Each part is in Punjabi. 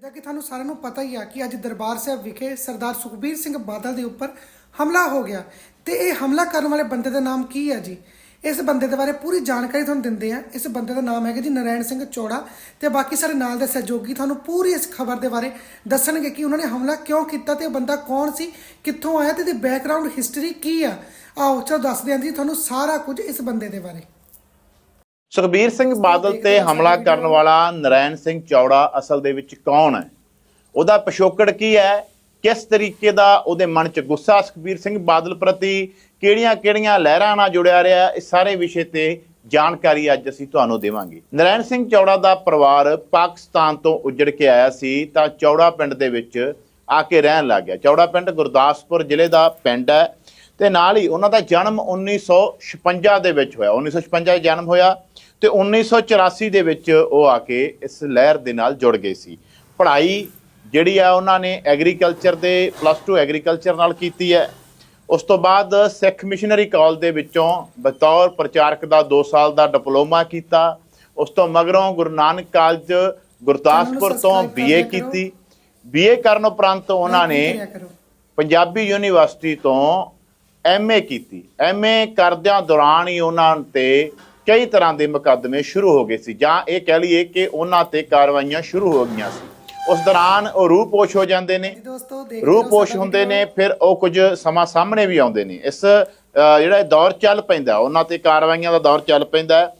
ਜਿੱਦਾਂ ਕਿ ਤੁਹਾਨੂੰ ਸਾਰਿਆਂ ਨੂੰ ਪਤਾ ਹੀ ਆ ਕਿ ਅੱਜ ਦਰਬਾਰ ਸਾਹਿਬ ਵਿਖੇ ਸਰਦਾਰ ਸੁਖਬੀਰ ਸਿੰਘ ਬਾਦਲ ਦੇ ਉੱਪਰ ਹਮਲਾ ਹੋ ਗਿਆ। ਤੇ ਇਹ ਹਮਲਾ ਕਰਨ ਵਾਲੇ ਬੰਦੇ ਦਾ ਨਾਮ ਕੀ ਹੈ ਜੀ? ਇਸ ਬੰਦੇ ਦੇ ਬਾਰੇ ਪੂਰੀ ਜਾਣਕਾਰੀ ਤੁਹਾਨੂੰ ਦਿੰਦੇ ਆ। ਇਸ ਬੰਦੇ ਦਾ ਨਾਮ ਹੈਗਾ ਜੀ ਨਰੈਣ ਸਿੰਘ ਚੋੜਾ। ਤੇ ਬਾਕੀ ਸਾਰੇ ਨਾਲ ਦੇ ਸਹਿਯੋਗੀ ਤੁਹਾਨੂੰ ਪੂਰੀ ਇਸ ਖਬਰ ਦੇ ਬਾਰੇ ਦੱਸਣਗੇ ਕਿ ਉਹਨਾਂ ਨੇ ਹਮਲਾ ਕਿਉਂ ਕੀਤਾ ਤੇ ਇਹ ਬੰਦਾ ਕੌਣ ਸੀ, ਕਿੱਥੋਂ ਆਇਆ ਤੇ ਇਹਦੀ ਬੈਕਗ੍ਰਾਉਂਡ ਹਿਸਟਰੀ ਕੀ ਆ? ਆਓ, ਚਲੋ ਦੱਸਦੇ ਹਾਂ ਜੀ ਤੁਹਾਨੂੰ ਸਾਰਾ ਕੁਝ ਇਸ ਬੰਦੇ ਦੇ ਬਾਰੇ। ਸੁਖਬੀਰ ਸਿੰਘ ਬਾਦਲ ਤੇ ਹਮਲਾ ਕਰਨ ਵਾਲਾ ਨਰੈਣ ਸਿੰਘ ਚੌੜਾ ਅਸਲ ਦੇ ਵਿੱਚ ਕੌਣ ਹੈ? ਉਹਦਾ ਪਿਛੋਕੜ ਕੀ ਹੈ? ਕਿਸ ਤਰੀਕੇ ਦਾ ਉਹਦੇ ਮਨ 'ਚ ਗੁੱਸਾ ਸੁਖਬੀਰ ਸਿੰਘ ਬਾਦਲ ਪ੍ਰਤੀ? ਕਿਹੜੀਆਂ-ਕਿਹੜੀਆਂ ਲਹਿਰਾਂ ਨਾਲ ਜੁੜਿਆ ਰਿਹਾ? ਇਸ ਸਾਰੇ ਵਿਸ਼ੇ ਤੇ ਜਾਣਕਾਰੀ ਅੱਜ ਅਸੀਂ ਤੁਹਾਨੂੰ ਦੇਵਾਂਗੇ। ਨਰੈਣ ਸਿੰਘ ਚੌੜਾ ਦਾ ਪਰਿਵਾਰ ਪਾਕਿਸਤਾਨ ਤੋਂ ਉੱਜੜ ਕੇ ਆਇਆ ਸੀ ਤਾਂ ਚੌੜਾ ਪਿੰਡ ਦੇ ਵਿੱਚ ਆ ਕੇ ਰਹਿਣ ਲੱਗ ਗਿਆ। ਚੌੜਾ ਪਿੰਡ ਗੁਰਦਾਸਪੁਰ ਜ਼ਿਲ੍ਹੇ ਦਾ ਪਿੰਡ ਹੈ ਤੇ ਨਾਲ ਹੀ ਉਹਨਾਂ ਦਾ ਜਨਮ 1956 ਦੇ ਵਿੱਚ ਹੋਇਆ। 1956 'ਚ ਜਨਮ ਹੋਇਆ। ਤੇ 1984 ਦੇ ਵਿੱਚ ਉਹ ਆ ਕੇ ਇਸ ਲਹਿਰ ਦੇ ਨਾਲ ਜੁੜ ਗਏ ਸੀ। ਪੜ੍ਹਾਈ ਜਿਹੜੀ ਆ ਉਹਨਾਂ ਨੇ ਐਗਰੀਕਲਚਰ ਦੇ ਪਲੱਸ 2 ਐਗਰੀਕਲਚਰ ਨਾਲ ਕੀਤੀ ਹੈ। ਉਸ ਤੋਂ ਬਾਅਦ ਸਿੱਖ ਮਿਸ਼ਨਰੀ ਕਾਲਜ ਦੇ ਵਿੱਚੋਂ ਬਤੌਰ ਪ੍ਰਚਾਰਕ ਦਾ 2 ਸਾਲ ਦਾ ਡਿਪਲੋਮਾ ਕੀਤਾ। ਉਸ ਤੋਂ ਮਗਰੋਂ ਗੁਰੂ ਨਾਨਕ ਕਾਲਜ ਗੁਰਦਾਸਪੁਰ ਤੋਂ ਬੀਏ। ਕੀਤੀ। ਬੀਏ ਕਰਨ ਉਪਰੰਤ ਉਹਨਾਂ ਨੇ। ਪੰਜਾਬੀ ਯੂਨੀਵਰਸਿਟੀ ਤੋਂ ਐਮਏ ਕੀਤੀ। ਐਮਏ ਕਰਦਿਆਂ ਦੌਰਾਨ ਹੀ ਉਹਨਾਂ ਤੇ ਕਈ ਤਰ੍ਹਾਂ ਦੇ ਮੁਕੱਦਮੇ ਸ਼ੁਰੂ ਹੋ ਗਏ ਸੀ ਜਾਂ ਇਹ ਕਹਿ ਲਈਏ ਕਿ ਉਹਨਾਂ ਤੇ ਕਾਰਵਾਈਆਂ ਸ਼ੁਰੂ ਹੋ ਗਈਆਂ ਸੀ ਉਸ ਦੌਰਾਨ ਉਹ ਰੂਪੋਸ਼ ਹੋ ਜਾਂਦੇ ਨੇ ਰੂਪੋਸ਼ ਹੁੰਦੇ। ਨੇ ਫਿਰ ਉਹ ਕੁਝ ਸਮਾਂ ਸਾਹਮਣੇ ਵੀ ਆਉਂਦੇ ਨੇ ਇਸ ਜਿਹੜਾ ਦੌਰ ਚੱਲ ਪੈਂਦਾ ਉਹਨਾਂ ਤੇ ਕਾਰਵਾਈਆਂ ਦਾ ਦੌਰ ਚੱਲ ਪੈਂਦਾ।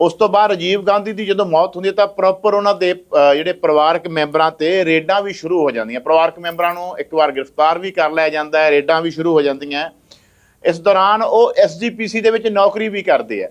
ਉਸ ਤੋਂ ਬਾਅਦ ਰਾਜੀਵ ਗਾਂਧੀ ਦੀ ਜਦੋਂ ਮੌਤ ਹੁੰਦੀ ਹੈ ਤਾਂ ਪ੍ਰੋਪਰ ਉਹਨਾਂ ਦੇ ਜਿਹੜੇ ਪਰਿਵਾਰਕ ਮੈਂਬਰਾਂ ਤੇ ਰੇਡਾਂ ਵੀ ਸ਼ੁਰੂ ਹੋ ਜਾਂਦੀਆਂ ਪਰਿਵਾਰਕ ਮੈਂਬਰਾਂ ਨੂੰ ਇੱਕ ਵਾਰ ਗ੍ਰਿਫਤਾਰ ਵੀ ਕਰ ਲਿਆ ਜਾਂਦਾ ਹੈ ਰੇਡਾਂ ਵੀ ਸ਼ੁਰੂ ਹੋ ਜਾਂਦੀਆਂ ਇਸ ਦੌਰਾਨ ਉਹ ਐਸਜੀਪੀਸੀ ਦੇ ਵਿੱਚ ਨੌਕਰੀ ਵੀ ਕਰਦੇ ਆ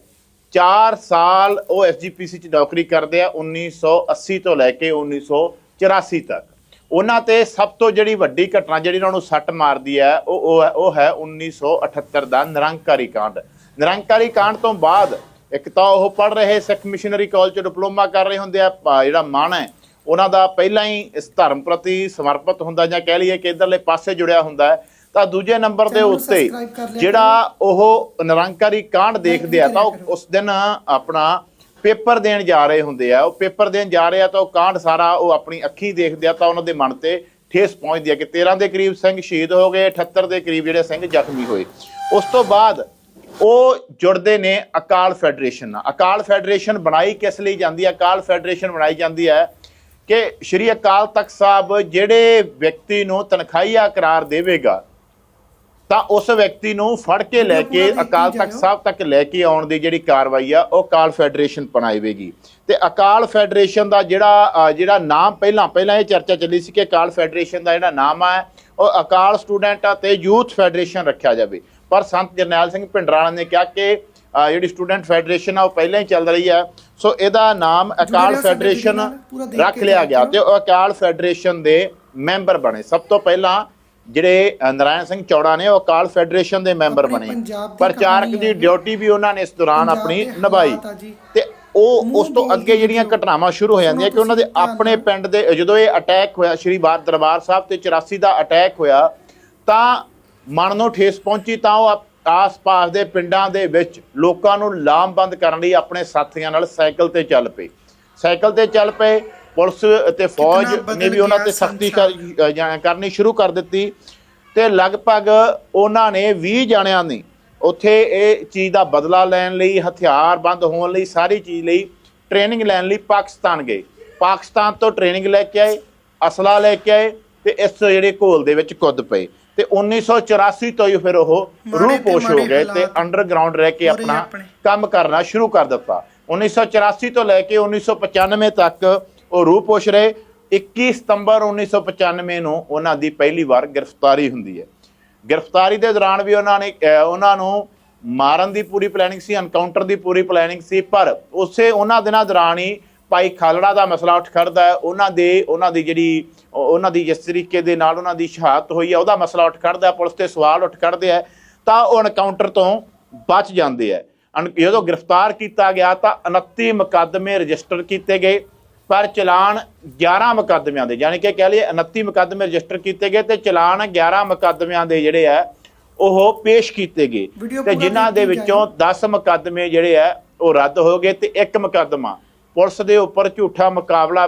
4 ਸਾਲ ਉਹ ਐਸਜੀਪੀਸੀ 'ਚ ਨੌਕਰੀ ਕਰਦੇ ਆ 1980 ਤੋਂ ਲੈ ਕੇ 1984 ਤੱਕ। ਉਹਨਾਂ ਤੇ ਸਭ ਤੋਂ ਜਿਹੜੀ ਵੱਡੀ ਘਟਨਾ ਜਿਹੜੀ ਉਹਨਾਂ ਨੂੰ ਸੱਟ ਮਾਰਦੀ ਹੈ, ਉਹ ਉਹ ਹੈ- ਉਹ ਹੈ 1978 ਦਾ ਨਿਰੰਕਾਰੀ ਕਾਂਡ। ਨਿਰੰਕਾਰੀ ਕਾਂਡ ਤੋਂ ਬਾਅਦ ਇੱਕ ਤਾਂ ਉਹ ਪੜ ਰਹੇ, ਸਿੱਖ ਮਿਸ਼ਨਰੀ ਕਾਲਜ ਚ ਡਿਪਲੋਮਾ ਕਰ ਰਹੇ ਹੁੰਦੇ ਆ ਪ- ਜਿਹੜਾ ਮਨ ਹੈ, ਉਹਨਾਂ ਦਾ ਪਹਿਲਾਂ ਹੀ ਇਸ ਧਰਮ ਪ੍ਰਤੀ ਸਮਰਪਿਤ ਹੁੰਦਾ ਜਾਂ ਕਹਿ ਲਈਏ ਕਿ ਇਧਰਲੇ ਪਾਸੇ ਜੁੜਿਆ ਹੁੰਦਾ ਹੈ। ਤਾਂ ਦੂਜੇ ਨੰਬਰ ਦੇ ਉੱਤੇ ਜਿਹੜਾ ਉਹ ਨਿਰੰਕਾਰੀ ਕਾਂਡ ਦੇਖਦੇ ਆ ਤਾਂ। ਉਸ ਦਿਨ ਆਪਣਾ ਪੇਪਰ ਦੇਣ ਜਾ ਰਹੇ ਹੁੰਦੇ ਆ। ਉਹ ਪੇਪਰ ਦੇਣ ਜਾ ਰਹੇ ਆ ਤਾਂ ਉਹ ਕਾਂਡ ਸਾਰਾ ਉਹ ਆਪਣੀ ਅੱਖੀ ਦੇਖਦੇ ਆ ਤਾਂ ਉਹਨਾਂ ਦੇ ਮਨ ਤੇ ਠੇਸ ਪਹੁੰਚਦੀ ਆ ਕਿ 13 ਦੇ ਕਰੀਬ ਸਿੰਘ ਸ਼ਹੀਦ ਹੋ ਗਏ 78 ਦੇ ਕਰੀਬ ਜਿਹੜੇ ਸਿੰਘ ਜ਼ਖਮੀ ਹੋਏ। ਉਸ ਤੋਂ ਬਾਅਦ ਉਹ ਜੁੜਦੇ ਨੇ ਅਕਾਲ ਫੈਡਰੇਸ਼ਨ ਨਾਲ। ਅਕਾਲ ਫੈਡਰੇਸ਼ਨ ਬਣਾਈ ਕਿਸ ਲਈ ਜਾਂਦੀ ਹੈ ਅਕਾਲ ਫੈਡਰੇਸ਼ਨ ਬਣਾਈ ਜਾਂਦੀ ਹੈ ਕਿ ਸ਼੍ਰੀ ਅਕਾਲ ਤਖਤ ਸਾਹਿਬ ਜਿਹੜੇ ਵਿਅਕਤੀ ਨੂੰ ਤਨਖਾਹੀਆ ਕਰਾਰ ਦੇਵੇਗਾ ਤਾਂ ਉਸ ਵਿਅਕਤੀ ਨੂੰ ਫੜ ਕੇ ਲੈ ਕੇ ਅਕਾਲ ਤਖਤ। ਸਾਹਿਬ ਤੱਕ ਲੈ ਕੇ ਆਉਣ ਦੀ ਜਿਹੜੀ ਕਾਰਵਾਈ ਆ ਉਹ ਅਕਾਲ ਫੈਡਰੇਸ਼ਨ ਬਣਾਏਵੇਗੀ ਤੇ ਅਕਾਲ ਫੈਡਰੇਸ਼ਨ ਦਾ ਜਿਹੜਾ ਜਿਹੜਾ ਨਾਮ ਪਹਿਲਾਂ ਪਹਿਲਾਂ ਇਹ ਚਰਚਾ ਚੱਲੀ ਸੀ ਕਿ ਅਕਾਲ ਫੈਡਰੇਸ਼ਨ ਦਾ ਜਿਹੜਾ ਨਾਮ ਆ ਉਹ ਅਕਾਲ ਸਟੂਡੈਂਟ ਤੇ ਯੂਥ ਫੈਡਰੇਸ਼ਨ ਰੱਖਿਆ ਜਾਵੇ ਪਰ ਸੰਤ ਜਰਨੈਲ ਸਿੰਘ ਭਿੰਡਰਾਣਾ ਨੇ ਕਿਹਾ ਕਿ ਜਿਹੜੀ ਸਟੂਡੈਂਟ ਫੈਡਰੇਸ਼ਨ ਆ ਉਹ ਪਹਿਲਾਂ ਹੀ ਚੱਲ ਰਹੀ ਆ ਸੋ ਇਹਦਾ ਨਾਮ ਅਕਾਲ ਫੈਡਰੇਸ਼ਨ ਰੱਖ ਲਿਆ ਗਿਆ। ਤੇ ਉਹ ਅਕਾਲ ਫੈਡਰੇਸ਼ਨ ਦੇ ਮੈਂਬਰ ਬਣੇ ਸਭ ਤੋਂ ਪਹਿਲਾਂ ਜਿਹੜੇ ਨਾਰਾਇਣ ਸਿੰਘ ਚੌੜਾ ਨੇ ਉਹ ਅਕਾਲ ਫੈਡਰੇਸ਼ਨ ਦੇ ਮੈਂਬਰ ਬਣੇ ਪ੍ਰਚਾਰਕ ਦੀ। ਡਿਊਟੀ ਵੀ ਉਹਨਾਂ ਨੇ ਇਸ ਦੌਰਾਨ ਆਪਣੀ ਨਿਭਾਈ। ਤੇ ਉਹ ਉਸ ਤੋਂ ਅੱਗੇ ਜਿਹੜੀਆਂ ਘਟਨਾਵਾਂ ਸ਼ੁਰੂ ਹੋ ਜਾਂਦੀਆਂ ਕਿ ਉਹਨਾਂ ਦੇ ਆਪਣੇ ਪਿੰਡ ਦੇ ਜਦੋਂ ਇਹ ਅਟੈਕ ਹੋਇਆ ਸ਼੍ਰੀ ਬਾਰ ਦਰਬਾਰ ਸਾਹਿਬ ਤੇ 84 ਦਾ ਅਟੈਕ ਹੋਇਆ ਤਾਂ ਮਨ ਨੂੰ ਠੇਸ ਪਹੁੰਚੀ ਤਾਂ ਉਹ ਆਸ-ਪਾਸ ਦੇ ਪਿੰਡਾਂ ਦੇ ਵਿੱਚ ਲੋਕਾਂ ਨੂੰ ਲਾਮਬੰਦ ਕਰਨ ਲਈ ਆਪਣੇ ਸਾਥੀਆਂ ਨਾਲ ਸਾਈਕਲ ਤੇ ਚੱਲ ਪਏ ਸਾਈਕਲ ਤੇ ਚੱਲ ਪਏ ਪੁਲਿਸ ਤੇ ਫੌਜ ਨੇ ਵੀ ਉਹਨਾਂ ਤੇ ਸਖਤੀ। ਕਰਨੀ ਸ਼ੁਰੂ ਕਰ ਦਿੱਤੀ ਤੇ ਲਗਭਗ ਉਹਨਾਂ ਨੇ 20 ਜਣਿਆਂ ਨੇ ਉੱਥੇ ਇਹ ਚੀਜ਼ ਦਾ ਬਦਲਾ ਲੈਣ ਲਈ ਹਥਿਆਰ ਬੰਦ ਹੋਣ ਲਈ ਸਾਰੀ ਚੀਜ਼ ਲਈ ਟ੍ਰੇਨਿੰਗ ਲੈਣ ਲਈ ਪਾਕਿਸਤਾਨ ਗਏ ਪਾਕਿਸਤਾਨ ਤੋਂ ਟ੍ਰੇਨਿੰਗ ਲੈ ਕੇ ਆਏ ਅਸਲਾ ਲੈ ਕੇ ਆਏ ਤੇ ਇਸ ਜਿਹੜੇ ਘੋਲ ਦੇ ਵਿੱਚ ਕੁੱਦ ਪਏ ਤੇ 1984 ਤੋਂ ਹੀ ਫਿਰ ਉਹ ਰੂਪੋਸ਼ ਹੋ ਗਏ ਤੇ ਅੰਡਰਗਰਾਉਂਡ ਰਹਿ ਕੇ ਆਪਣੇ। ਕੰਮ ਕਰਨਾ ਸ਼ੁਰੂ ਕਰ ਦਿੱਤਾ 1984 ਤੋਂ ਲੈ ਕੇ 1995 ਤੱਕ ਉਹ ਰੂਪੋਸ਼ ਰਹੇ 21 ਸਤੰਬਰ 1995 ਨੂੰ ਉਹਨਾਂ ਦੀ ਪਹਿਲੀ ਵਾਰ ਗ੍ਰਿਫਤਾਰੀ ਹੁੰਦੀ ਹੈ। ਗ੍ਰਿਫਤਾਰੀ ਦੇ ਦੌਰਾਨ ਵੀ ਉਹਨਾਂ ਨੇ ਉਹਨਾਂ ਨੂੰ ਮਾਰਨ ਦੀ ਪੂਰੀ ਪਲੈਨਿੰਗ ਸੀ ਐਨਕਾਊਂਟਰ ਦੀ ਪੂਰੀ ਪਲੈਨਿੰਗ ਸੀ, ਪਰ ਉਸੇ ਉਹਨਾਂ ਦਿਨਾਂ ਦੌਰਾਨ ਹੀ ਭਾਈ ਖਾਲੜਾ ਦਾ ਮਸਲਾ ਉੱਠ ਖੜਦਾ ਹੈ। ਉਹਨਾਂ ਦੇ, ਉਹਨਾਂ ਦੀ ਜਿਹੜੀ ਉਹਨਾਂ ਦੀ ਜਿਸ ਤਰੀਕੇ ਦੇ ਨਾਲ ਉਹਨਾਂ ਦੀ ਸ਼ਹਾਦਤ ਹੋਈ ਹੈ, ਉਹਦਾ ਮਸਲਾ ਉੱਠ ਖੜਦਾ ਪੁਲਿਸ ਤੇ ਸਵਾਲ ਉੱਠ ਖੜਦੇ ਆ ਤਾਂ ਉਹ ਐਨਕਾਊਂਟਰ ਤੋਂ ਬਚ ਜਾਂਦੇ ਆ ਅਨ- ਜਦੋਂ ਗ੍ਰਿਫਤਾਰ ਕੀਤਾ ਗਿਆ ਤਾਂ 29 ਮੁਕੱਦਮੇ ਰਜਿਸਟਰ ਕੀਤੇ ਗਏ। ਪਰ ਚਲਾਨ 11 ਮੁਕੱਦਮਿਆਂ ਦੇ ਯਾਨੀ ਕਿ ਕਹਿ ਲਈਏ 29 ਮੁਕੱਦਮੇ ਰਜਿਸਟਰ ਕੀਤੇ ਗਏ ਤੇ ਚਲਾਨ 11 ਮੁਕੱਦਮਿਆਂ ਦੇ ਜਿਹੜੇ ਆ ਉਹ ਪੇਸ਼ ਕੀਤੇ ਗਏ। ਤੇ ਜਿਨ੍ਹਾਂ ਦੇ ਵਿੱਚੋਂ 10 ਮੁਕੱਦਮੇ ਜਿਹੜੇ ਆ ਉਹ ਰੱਦ ਹੋ ਗਏ ਤੇ ਇੱਕ ਮੁਕੱਦਮਾ ਪੁਲਿਸ ਦੇ ਉੱਪਰ ਝੂਠਾ ਮੁਕਾਬਲਾ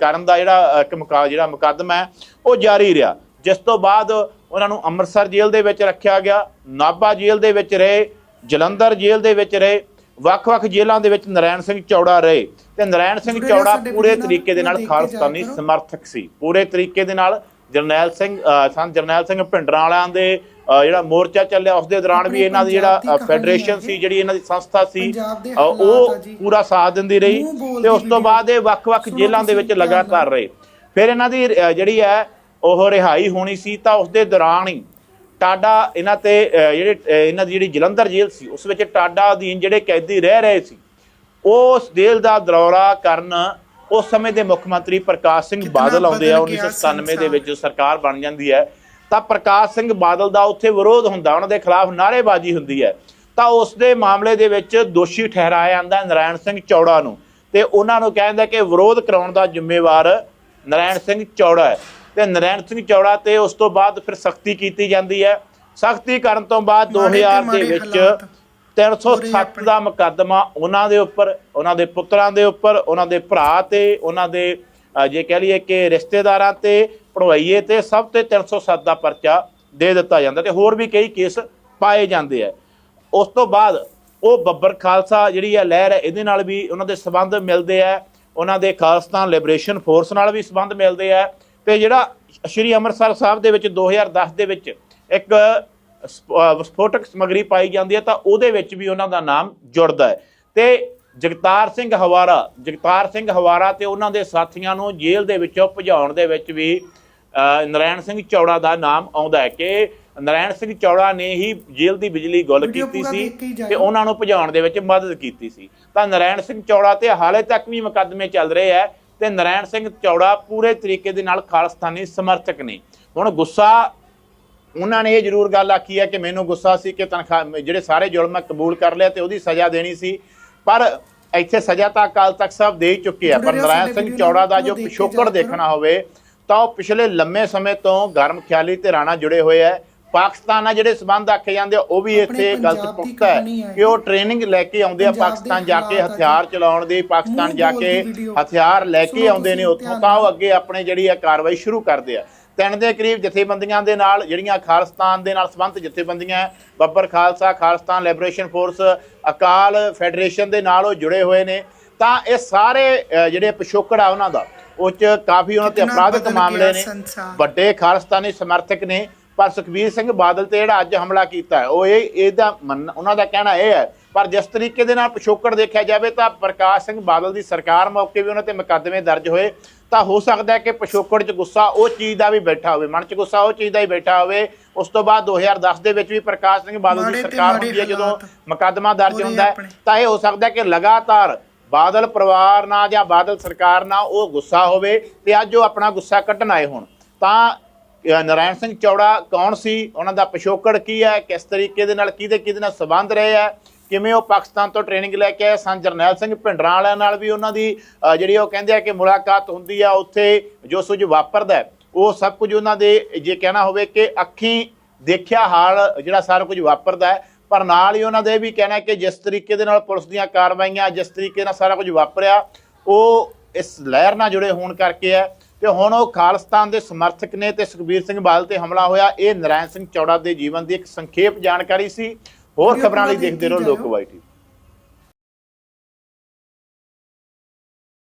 ਕਰਨ ਦਾ ਜਿਹੜਾ ਇੱਕ ਮੁਕਾ ਜਿਹੜਾ ਮੁਕੱਦਮਾ ਹੈ ਉਹ ਜਾਰੀ ਰਿਹਾ। ਜਿਸ ਤੋਂ ਬਾਅਦ ਉਹਨਾਂ ਨੂੰ ਅੰਮ੍ਰਿਤਸਰ ਜੇਲ੍ਹ ਦੇ ਵਿੱਚ ਰੱਖਿਆ ਗਿਆ ਨਾਭਾ ਜੇਲ੍ਹ ਦੇ ਵਿੱਚ ਰਹੇ ਜਲੰਧਰ ਜੇਲ੍ਹ ਦੇ ਵਿੱਚ ਰਹੇ ਵੱਖ-ਵੱਖ ਜੇਲ੍ਹਾਂ ਦੇ ਵਿੱਚ ਨਰੈਣ ਸਿੰਘ ਚੌੜਾ ਰਹੇ ਤੇ ਨਰੈਣ ਸਿੰਘ ਚੌੜਾ ਪੂਰੇ ਤਰੀਕੇ ਦੇ ਨਾਲ ਖਾਲਸਤਾਨੀ। ਸਮਰਥਕ ਸੀ ਪੂਰੇ ਤਰੀਕੇ ਦੇ ਨਾਲ ਜਰਨੈਲ ਸਿੰਘ ਸੰਤ ਜਰਨੈਲ ਸਿੰਘ ਭਿੰਡਰਾਂ ਵਾਲਿਆਂ ਦੇ ਜਿਹੜਾ ਮੋਰਚਾ ਚੱਲਿਆ ਉਸ ਦੇ ਦੌਰਾਨ ਵੀ ਇਹਨਾਂ ਦੀ ਜਿਹੜਾ ਫੈਡਰੇਸ਼ਨ ਸੀ। ਜਿਹੜੀ ਇਹਨਾਂ ਦੀ ਸੰਸਥਾ ਸੀ ਉਹ। ਪੂਰਾ ਸਾਥ ਦਿੰਦੀ ਰਹੀ ਤੇ ਉਸ ਤੋਂ। ਬਾਅਦ ਇਹ ਵੱਖ-ਵੱਖ ਜੇਲ੍ਹਾਂ ਦੇ ਵਿੱਚ ਲਗਾਤਾਰ। ਰਹੇ ਫਿਰ ਇਹਨਾਂ ਦੀ ਜਿਹੜੀ ਹੈ ਉਹ ਰਿਹਾਈ ਹੋਣੀ ਸੀ ਤਾਂ ਉਸ ਦੇ ਦੌਰਾਨ ਹੀ ਟਾਡਾ ਇਹਨਾਂ ਤੇ ਜਿਹੜੇ ਇਹਨਾਂ ਦੀ ਜਿਹੜੀ ਜਲੰਧਰ ਜੇਲ੍ਹ ਸੀ ਉਸ ਵਿੱਚ ਟਾਡਾ ਅਧੀਨ ਜਿਹੜੇ ਕੈਦੀ ਰਹਿ ਰਹੇ ਸੀ ਉਸ ਜੇਲ੍ਹ ਦਾ ਦੌਰਾ ਕਰਨ ਉਸ ਸਮੇਂ ਦੇ ਮੁੱਖ ਮੰਤਰੀ ਪ੍ਰਕਾਸ਼ ਸਿੰਘ ਬਾਦਲ ਆਉਂਦੇ ਆ ਬਦਲ ਗਿਆ 1997 ਦੇ। ਵਿੱਚ ਸਰਕਾਰ ਬਣ ਜਾਂਦੀ ਹੈ। ਤਾਂ ਪ੍ਰਕਾਸ਼ ਸਿੰਘ ਬਾਦਲ ਦਾ ਉੱਥੇ ਵਿਰੋਧ ਹੁੰਦਾ ਉਹਨਾਂ ਦੇ ਖਿਲਾਫ ਨਾਅਰੇਬਾਜ਼ੀ ਹੁੰਦੀ ਹੈ। ਤਾਂ ਉਸ ਦੇ ਮਾਮਲੇ ਦੇ ਵਿੱਚ ਦੋਸ਼ੀ ਠਹਿਰਾਇਆ ਜਾਂਦਾ ਨਰਾਇਣ ਸਿੰਘ ਚੌੜਾ ਨੂੰ। ਤੇ ਉਹਨਾਂ ਨੂੰ ਕਹਿੰਦਾ ਕਿ ਵਿਰੋਧ ਕਰਾਉਣ ਦਾ ਜ਼ਿੰਮੇਵਾਰ ਨਰਾਇਣ ਸਿੰਘ ਚੌੜਾ ਹੈ। ਤੇ ਨਰਾਇਣ ਸਿੰਘ ਚੌੜਾ ਤੇ ਉਸ ਤੋਂ ਬਾਅਦ ਫਿਰ ਸਖਤੀ ਕੀਤੀ ਜਾਂਦੀ ਹੈ। ਸਖਤੀ ਕਰਨ ਤੋਂ ਬਾਅਦ ਮਾੜੇ ਤੇ 2000 ਦੇ ਵਿੱਚ ਹਾਲਾਤ। 307 ਦਾ ਮੁਕੱਦਮਾ ਉਹਨਾਂ ਦੇ ਉੱਪਰ ਉਹਨਾਂ ਦੇ ਪੁੱਤਰਾਂ ਦੇ ਉੱਪਰ ਉਹਨਾਂ ਦੇ ਭਰਾ ਤੇ ਉਹਨਾਂ ਦੇ ਜੇ ਕਹਿ ਲਈਏ ਕਿ ਰਿਸ਼ਤੇਦਾਰਾਂ ਤੇ ਪੜਵਾਈਏ ਤੇ ਸਭ ਤੇ 307 ਦਾ ਪਰਚਾ ਦੇ ਦਿੱਤਾ ਜਾਂਦਾ ਤੇ ਹੋਰ ਵੀ ਕਈ ਕੇਸ ਪਾਏ ਜਾਂਦੇ ਆ। ਉਸ ਤੋਂ ਬਾਅਦ ਉਹ ਬੱਬਰ ਖਾਲਸਾ ਜਿਹੜੀ ਹੈ ਲਹਿਰ ਹੈ ਇਹਦੇ ਨਾਲ ਵੀ ਉਹਨਾਂ ਦੇ ਸਬੰਧ ਮਿਲਦੇ ਆ। ਉਹਨਾਂ ਦੇ ਖਾਲਸਤਾਨ ਲਿਬਰੇਸ਼ਨ ਫੋਰਸ ਨਾਲ ਵੀ ਸਬੰਧ ਮਿਲਦੇ ਆ। ਤੇ ਜਿਹੜਾ ਸ਼੍ਰੀ ਅੰਮ੍ਰਿਤਸਰ ਸਾਹਿਬ ਦੇ ਵਿੱਚ 2010 ਦੇ ਵਿੱਚ ਇੱਕ ਵਿਸਫੋਟਕ ਸਮਗਰੀ ਪਾਈ ਜਾਂਦੀ ਹੈ ਤਾਂ ਉਹਦੇ ਵਿੱਚ ਵੀ ਉਹਨਾਂ ਦਾ ਨਾਮ ਜੁੜਦਾ ਹੈ ਤੇ ਜਗਤਾਰ ਸਿੰਘ ਹਵਾਰਾ ਜਗਤਾਰ ਸਿੰਘ ਹਵਾਰਾ ਤੇ ਉਹਨਾਂ ਦੇ ਸਾਥੀਆਂ ਨੂੰ ਜੇਲ੍ਹ ਦੇ ਵਿੱਚੋਂ ਭਜਾਉਣ ਦੇ ਵਿੱਚ ਵੀ ਅਹ ਨਰਾਇਣ ਸਿੰਘ ਚੌੜਾ ਦਾ ਨਾਮ ਆਉਂਦਾ ਹੈ ਕਿ ਨਰਾਇਣ ਸਿੰਘ ਚੌੜਾ ਨੇ ਹੀ ਜੇਲ੍ਹ ਦੀ ਬਿਜਲੀ ਗੁੱਲ ਕੀਤੀ ਸੀ। ਤੇ ਉਹਨਾਂ ਨੂੰ ਭਜਾਉਣ ਦੇ ਵਿੱਚ ਮਦਦ ਕੀਤੀ ਸੀ ਤਾਂ ਨਰਾਇਣ ਸਿੰਘ ਚੌੜਾ ਤੇ ਹਾਲੇ ਤੱਕ ਵੀ ਮੁਕੱਦਮੇ ਚੱਲ ਰਹੇ ਆ ਤੇ ਨਰਾਇਣ ਸਿੰਘ ਚੌੜਾ ਪੂਰੇ ਤਰੀਕੇ ਦੇ ਨਾਲ ਖਾਲਸਤਾਨੀ ਸਮਰਥਕ ਨੇ। ਹੁਣ ਗੁੱਸਾ ਉਹਨਾਂ ਨੇ ਇਹ ਜ਼ਰੂਰ ਗੱਲ ਆਖੀ ਹੈ ਕਿ ਮੈਨੂੰ ਗੁੱਸਾ ਸੀ ਕਿ ਤਨਖਾਹ ਜਿਹੜੇ ਸਾਰੇ ਜ਼ੁਲਮ ਮੈਂ ਕਬੂਲ ਕਰ ਲਿਆ ਤੇ ਉਹਦੀ ਸਜ਼ਾ ਦੇਣੀ ਸੀ। ਪਰ ਇੱਥੇ ਸਜ਼ਾ ਤਾਂ ਅਕਾਲ ਤਖਤ ਸਾਹਿਬ ਦੇ ਹੀ ਚੁੱਕੇ ਆ ਪਰ ਨਰਾਇਣ ਸਿੰਘ ਚੌੜਾ ਦਾ ਜੋ ਪਿਛੋਕੜ। ਦੇਖਣਾ ਹੋਵੇ ਤਾਂ ਉਹ ਪਿਛਲੇ ਲੰਮੇ ਸਮੇਂ ਤੋਂ ਗਰਮ ਖਿਆਲੀ ਤੇ ਰਾਣਾ ਜੁੜੇ ਹੋਏ ਆ ਪਾਕਿਸਤਾਨ ਨਾਲ ਜਿਹੜੇ ਸਬੰਧ ਆਖੇ ਜਾਂਦੇ ਆ ਉਹ ਵੀ ਇੱਥੇ ਗਲਤ ਪੁਖਤਾ ਹੈ ਕਿ ਉਹ ਟ੍ਰੇਨਿੰਗ ਲੈ ਕੇ ਆਉਂਦੇ ਆ ਪਾਕਿਸਤਾਨ ਜਾ ਕੇ ਹਥਿਆਰ। ਚਲਾਉਣ ਦੀ ਪਾਕਿਸਤਾਨ ਜਾ ਕੇ। ਹਥਿਆਰ ਲੈ ਕੇ ਆਉਂਦੇ ਨੇ ਉੱਥੋਂ ਤਾਂ ਉਹ। ਅੱਗੇ ਆਪਣੇ ਜਿਹੜੀ ਆ ਕਾਰਵਾਈ ਸ਼ੁਰੂ ਕਰਦੇ ਆ ਤਿੰਨ ਦੇ ਕਰੀਬ ਜਥੇਬੰਦੀਆਂ ਦੇ ਨਾਲ ਜਿਹੜੀਆਂ ਖਾਲਸਤਾਨ ਦੇ ਨਾਲ ਸੰਬੰਧਿਤ ਜਥੇਬੰਦੀਆਂ Babbar Khalsa Khalistan liberation force Akal federation ਦੇ ਨਾਲ ਉਹ ਜੁੜੇ ਹੋਏ ਨੇ ਤਾਂ ਇਹ ਸਾਰੇ ਜਿਹੜੇ ਪਿਛੋਕੜ ਆ ਉਹਨਾਂ ਦਾ ਉਹ ਚ ਕਾਫੀ ਉਹਨਾਂ ਤੇ ਅਪਰਾਧਿਕ ਮਾਮਲੇ ਨੇ। ਵੱਡੇ ਖਾਲਸਤਾਨੀ ਸਮਰਥਕ ਨੇ ਪਰ ਸੁਖਬੀਰ ਸਿੰਘ ਬਾਦਲ ਤੇ ਜਿਹੜਾ ਅੱਜ ਹਮਲਾ ਕੀਤਾ ਉਹ ਇਹ ਇਹਦਾ ਮੰਨ- ਉਹਨਾਂ ਦਾ ਕਹਿਣਾ ਇਹ ਹੈ ਪਰ ਜਿਸ ਤਰੀਕੇ ਦੇ ਨਾਲ ਪਿਛੋਕੜ ਦੇਖਿਆ ਜਾਵੇ ਤਾਂ ਪ੍ਰਕਾਸ਼ ਸਿੰਘ ਬਾਦਲ ਦੀ ਸਰਕਾਰ ਮੌਕੇ ਵੀ ਉਹਨਾਂ ਤੇ ਮੁਕੱਦਮੇ ਦਰਜ ਹੋਏ ਤਾਂ ਹੋ ਸਕਦਾ ਹੈ ਕਿ ਪਿਛੋਕੜ 'ਚ ਗੁੱਸਾ ਉਹ ਚੀਜ਼ ਦਾ ਵੀ ਬੈਠਾ ਹੋਵੇ ਮਨ 'ਚ ਗੁੱਸਾ ਉਹ ਚੀਜ਼ ਦਾ ਹੀ ਬੈਠਾ ਹੋਵੇ। ਉਸ ਤੋਂ ਬਾਅਦ 2010 ਦੇ ਵਿੱਚ ਵੀ ਪ੍ਰਕਾਸ਼ ਸਿੰਘ ਬਾਦਲ ਦੀ ਸਰਕਾਰ ਹੁੰਦੀ ਹੈ ਜਦੋਂ ਮੁਕੱਦਮਾ ਦਰਜ ਹੁੰਦਾ। ਤਾਂ ਇਹ ਹੋ ਸਕਦਾ ਕਿ ਲਗਾਤਾਰ ਬਾਦਲ ਪਰਿਵਾਰ ਨਾਲ ਜਾਂ ਬਾਦਲ ਸਰਕਾਰ ਨਾਲ ਉਹ ਗੁੱਸਾ ਹੋਵੇ ਤੇ ਅੱਜ ਉਹ ਆਪਣਾ ਗੁੱਸਾ ਕੱਢਣ ਆਏ ਹੋਣ। ਤਾਂ ਨਰਾਇਣ ਸਿੰਘ ਚੌੜਾ ਕੌਣ ਸੀ? ਉਹਨਾਂ ਦਾ ਪਿਛੋਕੜ ਕੀ ਹੈ? ਕਿਸ ਤਰੀਕੇ ਦੇ ਨਾਲ ਕਿਹਦੇ ਕਿਹਦੇ ਨਾਲ ਸੰਬੰਧ ਰਹੇ ਹੈ ਕਿਵੇਂ ਉਹ ਪਾਕਿਸਤਾਨ ਤੋਂ ਟ੍ਰੇਨਿੰਗ ਲੈ ਕੇ ਆਏ? ਸਨ ਜਰਨੈਲ ਸਿੰਘ ਭਿੰਡਰਾਂ ਵਾਲਿਆਂ ਨਾਲ ਵੀ ਉਹਨਾਂ ਦੀ ਜਿਹੜੀ ਉਹ ਕਹਿੰਦੇ ਆ ਕਿ ਮੁਲਾਕਾਤ ਹੁੰਦੀ ਆ, ਉੱਥੇ ਜੋ ਕੁਝ ਵਾਪਰਦਾ ਉਹ ਸਭ ਕੁਝ ਉਹਨਾਂ ਦੇ ਜੇ ਕਹਿਣਾ ਹੋਵੇ ਕਿ ਅੱਖੀਂ ਦੇਖਿਆ ਹਾਲ ਜਿਹੜਾ ਸਾਰਾ ਕੁਝ ਵਾਪਰਦਾ ਹੈ। ਪਰ ਨਾਲ ਹੀ ਉਹਨਾਂ ਦਾ ਇਹ ਵੀ ਕਹਿਣਾ ਕਿ ਜਿਸ ਤਰੀਕੇ ਦੇ ਨਾਲ ਪੁਲਿਸ ਦੀਆਂ ਕਾਰਵਾਈਆਂ, ਜਿਸ ਤਰੀਕੇ ਨਾਲ ਸਾਰਾ ਕੁਝ ਵਾਪਰਿਆ, ਉਹ ਇਸ ਲਹਿਰ ਨਾਲ ਜੁੜੇ ਹੋਣ ਕਰਕੇ ਹੈ। ਤੇ ਹੁਣ ਉਹ ਖਾਲਿਸਤਾਨ ਦੇ ਸਮਰਥਕ ਨੇ ਤੇ ਸੁਖਬੀਰ ਸਿੰਘ ਬਾਦਲ ਤੇ ਹਮਲਾ ਹੋਇਆ। ਇਹ ਨਰਾਇਣ ਸਿੰਘ ਚੌੜਾ ਦੇ ਜੀਵਨ ਦੀ ਇੱਕ ਸੰਖੇਪ ਜਾਣਕਾਰੀ ਸੀ। ਹੋਰ ਖਬਰਾਂ ਲਈ ਦੇਖਦੇ ਰਹੋ ਜਾਇਓ। ਲੋਕਵਾਈ ਟੀਵੀ।